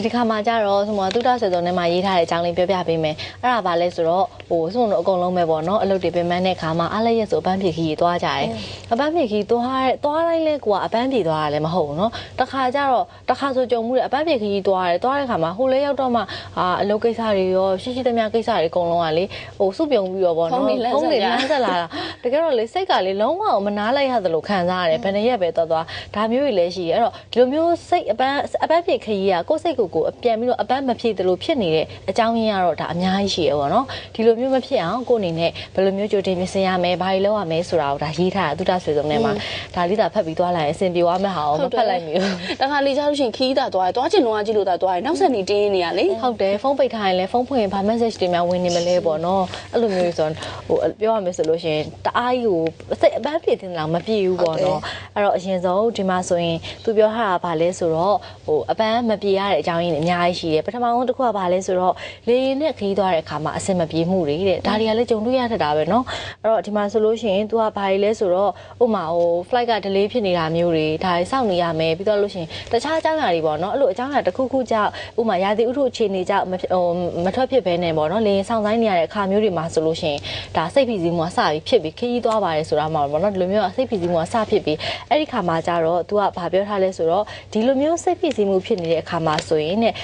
ဒီတစ်ခါမှကြတော့ဆိုမှသုတဆွေစုံထဲမှာရေးထားတဲ့အကြောင်းလေးပြောပြပေးမယ်အဲ့ဒါဘာလဲဆိုတော့ဟိုဆိုတော့အကုန်လုံးပဲပေါ့နော်အလုပ်တွေပြင်ပန်းတဲ့ခါမှာအားလည်းရဆိုအပန်းဖြေခီးသွားကြတယ်အပန်းဖြေခီးသွားသွားတိုင်းလဲကိုကအပန်းဖြေသွားတာလည်းမဟုတ်ဘူးနော်တခါကြတော့တခါဆိုကြုံမှုတယ်အပန်းဖြေခီးသွားတယ်သွားတဲ့ခါမှာဟိုလဲရောက်တော့မှအာအလုပ်ကိစ္စတွေရောရှိရှိသမျှကိစ္စတွေအကုန်လုံးကလေဟိုစုပြုံပြီးတော့ပေါ့နော်တွေလမ်းဆက်လာတာတကယ်တော့လေစိတ်ကလေလုံးဝမနားလိုက်ရသလိုခံစားရတယ်ဘယ်နှရက်ပဲသွားသွားဒါမျိုးတွေလည်းရှိတယ်အဲ့တော့ဒီလိုမျိုးစိတ်အပန်းအပန်းဖြေခီးကကိုယ်စိတ်ကိုကိုအပြန်ပြီးတော့အပန်းမဖြေသလိုဖြစ်နေတဲ့အကြောင်းရင်းကတော့ဒါအများကြီးရှိရပါတော့ဒီလိုမျိုးမဖြစ်အောင်ကိုအနေနဲ့ဘယ်လိုမျိုးကြိုတင်ပြင်ဆင်ရမယ်ဘာတွေလုပ်ရမယ်ဆိုတာကိုဒါရေးထားတာသူတဆွေစုံထဲမှာဒါလေးသာဖတ်ပြီးသွားလိုက်ရင်အဆင်ပြေသွားမယ့်ဟာကိုမဖတ်လိုက်မိဘူးတခါလေကြားလို့ရှိရင်ခီးတာသွားတယ်သွားချင်တော့ကြည့်လို့တာသွားတယ်နောက်ဆက်နေတင်းနေရလေဟုတ်တယ်ဖုန်းပိတ်ထားရင်လည်းဖုန်းဖွင့်ရင်ဘာ message တွေများဝင်နေမလဲပေါ့နော်အဲ့လိုမျိုးဆိုတော့ဟိုပြောရမယ်ဆိုလို့ရှိရင်တအားကြီးကိုစိတ်အပန်းပြေတင်လားမပြေဘူးပေါ့နော်အဲ့တော့အရင်ဆုံးဒီမှာဆိုရင်သူပြောထားတာဗာလဲဆိုတော့ဟိုအပန်းမပြေရတဲ့အကြောင်းရင်းတွေအများကြီးရှိတယ်ပထမဆုံးတစ်ခုကဗာလဲဆိုတော့လေရင်နဲ့ခီးသွားတဲ့အခါမှာအဆင်မပြေမှုတွေတဲ့ဒါတွေကလည်းကြုံတွေ့ရတတ်တာပဲနော်အဲ့တော့ဒီမှာဆိုလို့ရှိရင် तू ကဘာတွေလဲဆိုတော့ဥမာဟို flight က delay ဖြစ်နေတာမျိုးတွေဒါတွေစောင့်နေရမယ်ပြီးတော့လို့ရှိရင်တခြားအကြောင်းအရာတွေပေါ့နော်အဲ့လိုအကြောင်းအရာတစ်ခုခုကြောင့်ဥမာရာသီဥတုအခြေအနေကြောင့်မဖြစ်ဟိုမထွက်ဖြစ်ဘဲနဲ့ပေါ့နော်လေရင်စောင့်ဆိုင်နေရတဲ့အခါမျိုးတွေမှာဆိုလို့ရှိရင်ဒါစိတ်ဖိစီးမှုကစပြီးဖြစ်ပြီးခရီးသွားပါတယ်ဆိုတာမှပေါ့နော်ဒီလိုမျိုးစိတ်ဖိစီးမှုကစဖြစ်ပြီးအဲ့ဒီခါမှာကျတော့ तू ကဘာပြောထားလဲဆိုတော့ဒီလိုမျိုးစိတ်ဖိစီးမှုဖြစ်နေတဲ့အခါမှာဆိုရင်တဲ့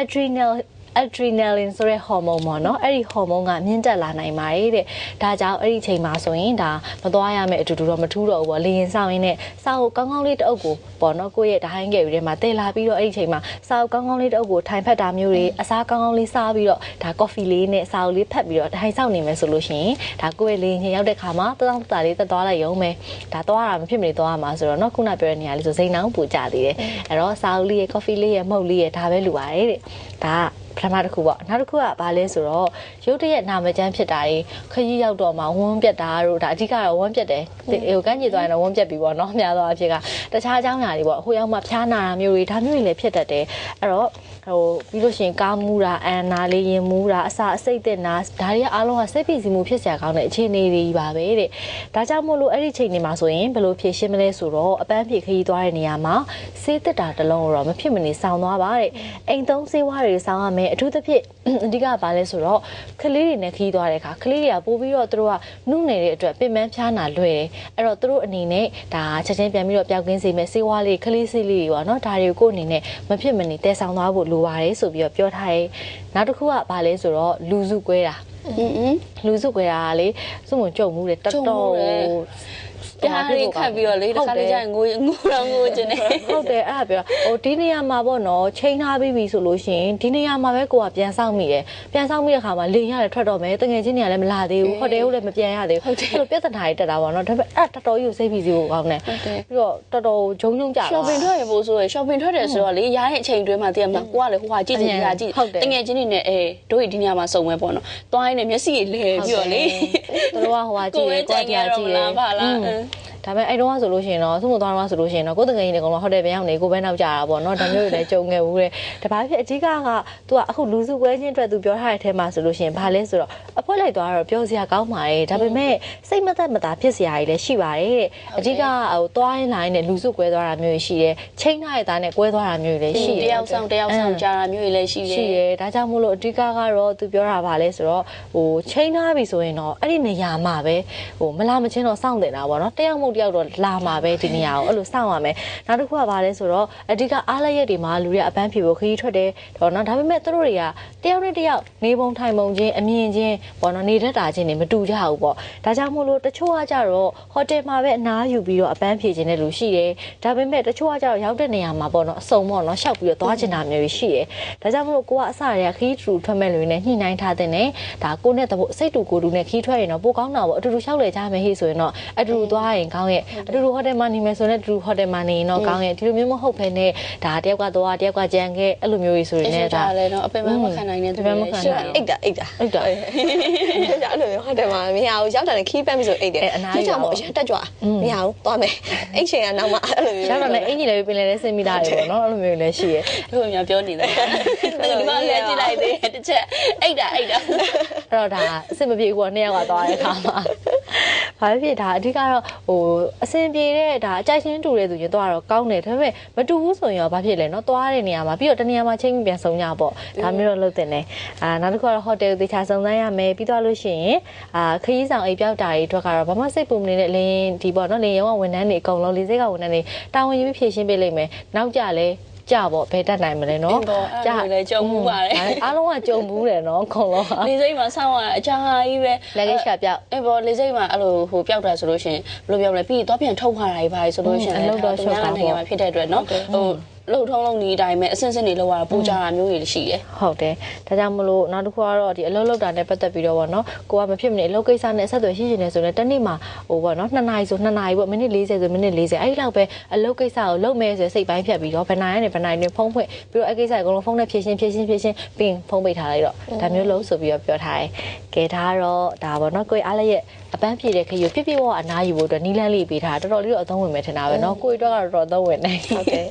adrenal adrenaline ဆိုတဲ့ဟော်မုန်းပေါ့နော်အဲ့ဒီဟော်မုန်းကမြင့်တက်လာနိုင်ပါတယ်တဲ့ဒါကြောင့်အဲ့ဒီချိန်မှာဆိုရင်ဒါမသွားရမယ့်အတူတူတော့မထူးတော့ဘူးပေါ့လေရင်ဆောင်ရင်းနဲ့စာအုပ်ကောင်းကောင်းလေးတစ်အုပ်ကိုပေါ့နော်ကိုယ့်ရဲ့ဒဟိုင်းကယ်ပြီးထဲမှာတည်လာပြီးတော့အဲ့ဒီချိန်မှာစာအုပ်ကောင်းကောင်းလေးတစ်အုပ်ကိုထိုင်ဖက်တာမျိုးတွေအစားကောင်းကောင်းလေးစားပြီးတော့ဒါကော်ဖီလေးနဲ့စာအုပ်လေးဖက်ပြီးတော့ဒဟိုင်းဆောင်နေမယ်ဆိုလို့ရှိရင်ဒါကိုယ့်ရဲ့လေရင်ရောက်တဲ့ခါမှာတသောတာလေးတက်သွားလိုက်ရုံပဲဒါသွားတာမဖြစ်မနေသွားရမှာဆိုတော့နော်ခုနပြောတဲ့နေရာလေးဆိုစိန်နှောင်းပူကြသေးတယ်အဲ့တော့စာအုပ်လေးရဲ့ကော်ဖီလေးရဲ့မှုတ်လေးရဲ့ဒါပဲလူပါတယ်တဲ့ဒါက ပထမတစ်ခုပေါ့နောက်တစ်ခုကဘာလဲဆိုတော့ရုတ်တရက်နာမကျန်းဖြစ်တာတွေခရီးရောက်တော့မှဝန်းပြက်တာတို့ဒါအဓိကတော့ဝန်းပြက်တယ်ဟိုကန်းကြီးသွားရင်တော့ဝန်းပြက်ပြီပေါ့နော်အများသောအဖြစ်ကတခြားအကြောင်းအရာတွေပေါ့ဟိုရောက်မှဖျားနာတာမျိုးတွေဒါမျိုးတွေလည်းဖြစ်တတ်တယ်အဲ့တော့ဟိုပြီးလို့ရှိရင်ကားမူတာအန်နာလေးရင်မူတာအစာအစိတ်တဲ့နာဒါတွေကအားလုံးကစိတ်ဖိစီးမှုဖြစ်စရာကောင်းတဲ့အခြေအနေတွေပါပဲတဲ့ဒါကြောင့်မို့လို့အဲ့ဒီချိန်တွေမှာဆိုရင်ဘယ်လိုဖြေရှင်းမလဲဆိုတော့အပန်းဖြေခရီးသွားတဲ့နေရာမှာဆေးတက်တာတစ်လုံးတော့မဖြစ်မနေစောင်းသွားပါတဲ့အိမ်သုံးဆေးဝါးတွေစောင်းရမယ်အထူးသဖြင့်အဓိကဘာလဲဆိုတော့ကလေးတွေနဲ့ခီးသွားတဲ့အခါကလေးတွေကပို့ပြီးတော့သူတို့ကနှုတ်နေတဲ့အတွက်ပင်ပန်းဖျားနာလွယ်တယ်အဲ့တော့သူတို့အနေနဲ့ဒါချက်ချင်းပြန်ပြီးတော့ပျောက်ကင်းစေမယ်ဆေးဝါးလေးကလေးဆေးလေးတွေပေါ့နော်ဒါတွေကိုအနေနဲ့မဖြစ်မနေတည်ဆောင်သွားဖို့လိုပါတယ်ဆိုပြီးတော့ပြောထားတယ်နောက်တစ်ခုကဘာလဲဆိုတော့လူစုကွဲတာอืมလူစုကွဲတာကလေစုံမကြုံမှုတယ်တော်တော် ပြားလေးခတ်ပြီးတော့လေတခါလေးကျရင်ငိုငိုတော့ငိုချင်တယ်ဟုတ်တယ်အဲ့ဒါပြောဟိုဒီနေရာမှာပေါ့နော်ချိန်ထားပြီးပြီဆိုလို့ရှိရင်ဒီနေရာမှာပဲကိုကပြန်ဆောင်မိတယ်ပြန်ဆောင်မိတဲ့ခါမှာလေရတယ်ထွက်တော့မယ်တငယ်ချင်းတွေကလည်းမလာသေးဘူးဟိုတယ်ကိုလည်းမပြန်ရသေးဘူးအဲ့လိုပြဿနာတွေတက်တာပေါ့နော်ဒါပေမဲ့အဲ့တော်တော်ကြီးကိုစိတ်ဖိစီးဖို့ကောင်းတယ်ပြီးတော့တော်တော်ဂျုံဂျုံကြ shopping ထွက်ရဖို့ဆိုရယ် shopping ထွက်တယ်ဆိုတော့လေရတဲ့အချိန်တွင်းမှာတည်ရမှာကိုကလေဟိုဟာကြည့်ကြည့်ရကြည့်တငယ်ချင်းတွေနဲ့အဲတို့ဒီနေရာမှာစုံမဲပေါ့နော်သွားရင်းနဲ့မျက်စိလဲပြီးတော့လေ သူတို့ကဟိုဟာကြည့်တယ်ကိုကကြည့်တယ်ပါလား ဒါပေမဲ့အဲ့တုန်းကဆိုလို့ရှိရင်တော့သူ့မသွားတော့ဆိုလို့ရှိရင်တော့ကိုယ်တငယ်ကြီးတွေကတော့ဟိုတယ်ပြန်ရောက်နေကိုပဲနောက်ကြတာပေါ့နော်ဒါမျိုးတွေလည်းကြုံခဲ့ဘူးတဲ့ဒါဘာဖြစ်အကြီးကကသူကအခုလူစုပွဲချင်းအတွက်သူပြောထားတဲ့အထဲမှာဆိုလို့ရှိရင်ဘာလဲဆိုတော့အဖွဲလိုက်သွားတော့ပြောစရာကောင်းပါတယ်ဒါပေမဲ့စိတ်မသက်မသာဖြစ်စရာတွေလည်းရှိပါတယ်တဲ့အကြီးကဟိုသွားရင်းလာရင်းနဲ့လူစုကွဲသွားတာမျိုးရှိတယ်ချိန်ထားတဲ့သားနဲ့ကွဲသွားတာမျိုးတွေလည်းရှိတတယ်ယောက်ဆောင်တယောက်ဆောင်ကြာတာမျိုးတွေလည်းရှိတယ်ရှိရဲဒါကြောင့်မို့လို့အဓိကကတော့သူပြောတာဗာလဲဆိုတော့ဟိုချိန်ထားပြီဆိုရင်တော့အဲ့ဒီနေရာမှာပဲဟိုမလာမချင်းတော့စောင့်တင်တာပေါ့နော်တယောက်မဟုတ်တယောက်တော့လာမှာပဲဒီနေရာကိုအဲ့လိုစောင့်ရမယ်နောက်တစ်ခုကဗာလဲဆိုတော့အဓိကအားလရက်တွေမှာလူတွေကအပန်းဖြေဖို့ခရီးထွက်တယ်တော့နော်ဒါပေမဲ့သူတို့တွေကတယောက်နဲ့တယောက်နေပုံထိုင်ပုံချင်းအမြင်ချင်းပေါ့နော်နေတတ်တာချင်းတွေမတူကြဘူးပေါ့ဒါကြောင့်မို့လို့တချို့ကကြတော့ဟိုတယ်မှာပဲအနားယူပြီးတော့အပန်းဖြေခြင်းတဲ့လူရှိတယ်ဒါပေမဲ့တချို့ကကြတော့ရောက်တဲ့နေရာမှာပေါ့နော်အစုံပေါ့နော်ရှောက်ပြီးတော့သွားချင်တာမျိုးရှိတယ်ဒါကြောင့်မို့လို့ကိုကအစရခီးတူထွက်မဲ့လူတွေနဲ့ညှိနှိုင်းထားတဲ့နဲ့ဒါကိုနဲ့တဘောစိတ်တူကိုတူနဲ့ခီးထွက်ရင်တော့ပိုကောင်းတာပေါ့အတူတူလျှောက်လေကြမယ်ဟေ့ဆိုရင်တော့အတူတူသွားရင်ကောင်းရဲ့အတူတူဟိုတယ်မှာနေမယ်ဆိုရင်အတူတူဟိုတယ်မှာနေရင်တော့ကောင်းရဲ့ဒီလိုမျိုးမဟုတ်ဘဲနဲ့ဒါတယောက်ကသွားတယောက်ကကြံခဲ့အဲ့လိုမျိုးကြီးဆိုရင်အဲ့လည်းဒါဒါလည်းတော့အပင်မမခံနိုင်တဲ့သူတွေလည်းရှိတယ်အိတ်တာအိတ်တာအဲ့ဒါအဲ့ဒါအဲ့လိုမျိုးဟုတ်တယ်မှာမရဘူးရောက်တာလည်းခီးပန်းပြီဆိုအိတ်တယ်အဲ့အနားယူကြောင့်ပါမို့အရင်တက်ကြွမရဘူးသွားမယ်အိတ်ချိန်ကနောက်မှအဲ့လိုမျိုးရောက်တော့လည်းအင်ကြီးလည်းပင်လည်းစင်မိတာတွေပေါ့နော်အဲ့လိုမျိုးလည်းရှိရဲ့တို့အများပြောနေတယ်ဒီမှာလည်းကြည့်လိုက်သေးတယ်တစ်ချက်အိတ်တာအိတ်တာအဲ့တော့ဒါအစ်မပြေဘူးပေါ့နှစ်ယောက်ကသွားတဲ့အခါမှာ ဘာဖြစ်ဒါအဓိကတော့ဟို အဆင်ပြေတဲ့ဒါအကြိုက်ချင်းတူတဲ့သူချင်းသွားတော့ကောင်းတယ်ဒါပေမဲ့မတူဘူးဆိုရင်ရောဘာဖြစ်လဲเนาะသွားတဲ့နေရာမှာပြီးတော့တနေရာမှာချိန်ပြီးပြန်ဆုံးကြပေါ့ဒါမျိုးတော့လုပ်တင်တယ်အာနောက်တစ်ခုကတော့ဟိုတယ်ကိုသေချာစုံစမ်းရမယ်ပြီးတော့လို့ရှိရင်အာခရီးဆောင်အိပ်ပြောက်တာတွေအတွက်ကတော့ဘာမှစိတ်ပူမနေတဲ့လင်းဒီပေါ့เนาะလင်းရုံကဝန်ထမ်းတွေအကုန်လုံးလေးစိတ်ကဝန်ထမ်းတွေတာဝန်ယူပြီးဖြည့်ရှင်းပေးလိမ့်မယ်နောက်ကြလဲ ကြပေါ့ဘယ်တတ်နိုင်မလဲနော်ကြလည်းကြုံမှုပါတယ်အားလုံးကကြုံမှုတယ်နော်ခုံလုံးကလေစိတ်မှာဆောင်းရအချာကြီးပဲလက်ကိရှာပြောက်အဲ့ပေါ်လေစိတ်မှာအဲ့လိုဟိုပြောက်တာဆိုလို့ရှင်ဘယ်လိုပြောမလဲပြီးတော့ပြန်ထုတ်ခါတာကြီးပါဆိုလို့ရှင်အဲ့တော့တော်တော်များများနိုင်ငံမှာဖြစ်တဲ့အတွက်နော်ဟို လှုပ်ထုံးလုံးဒီအတိုင်းပဲအစင်းစင်းတွေလောက်ရတာပူကြတာမျိုးတွေရှိတယ်ဟုတ်တယ်ဒါကြောင့်မလို့နောက်တစ်ခုကတော့ဒီအလုပ်လုပ်တာနဲ့ပတ်သက်ပြီးတော့ဗောနော်ကိုကမဖြစ်မနေအလုပ်ကိစ္စနဲ့အဆက်အသွယ်ရှိနေတယ်ဆိုတော့တနေ့မှာဟိုဗောနော်2နာရီဆို2နာရီဗောမိနစ်40ဆိုမိနစ်40အဲ့ဒီလောက်ပဲအလုပ်ကိစ္စကိုလုပ်မယ်ဆိုစိတ်ပိုင်းဖြတ်ပြီးတော့ဘယ်နိုင်နဲ့ဘယ်နိုင်နဲ့ဖုန်းဖွင့်ပြီးတော့အဲ့ကိစ္စကိုအကုန်လုံးဖုန်းနဲ့ဖြည့်ရှင်းဖြည့်ရှင်းဖြည့်ရှင်းပြီးရင်ဖုန်းပိတ်ထားလိုက်တော့ဒါမျိုးလုံးဆိုပြီးတော့ပြောထားတယ်ကဲဒါကတော့ဒါဗောနော်ကိုယ်အားလည်းရဲ့အပန်းပြေတဲ့ခရီးကိုပြပြဝအနားယူဖို့အတွက်နီးလန်းလေးပေးထားတော်တော်လေးတော့အသုံးဝင်မယ်ထင်တာပဲနော်ကိုယ်အတွက်ကတော့တော်တော်အသုံးဝင်နေဟုတ်တယ်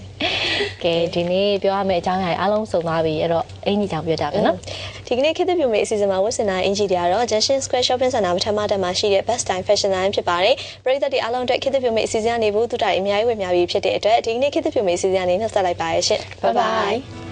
ကဲဒီနေ့ပြောရမယ့်အကြောင်းအရာတွေအားလုံးစုံသွားပြီအဲ့တော့အင်ကြီးကြောင်ပြောကြမယ်နော်ဒီကနေ့ခေတ်သစ်ပြုမေအစီအစဉ်မှာဝတ်ဆင်တာအင်ဂျီတွေကတော့ Junction Square Shopping Center ပထမတက်မှာရှိတဲ့ Best Time Fashion Line ဖြစ်ပါတယ်။ပရိသတ်တွေအားလုံးအတွက်ခေတ်သစ်ပြုမေအစီအစဉ်ကနေဘူးတူတာအများကြီးဝယ်များပြီးဖြစ်တဲ့အတွက်ဒီကနေ့ခေတ်သစ်ပြုမေအစီအစဉ်ကနေနှုတ်ဆက်လိုက်ပါရရှင်။ Bye bye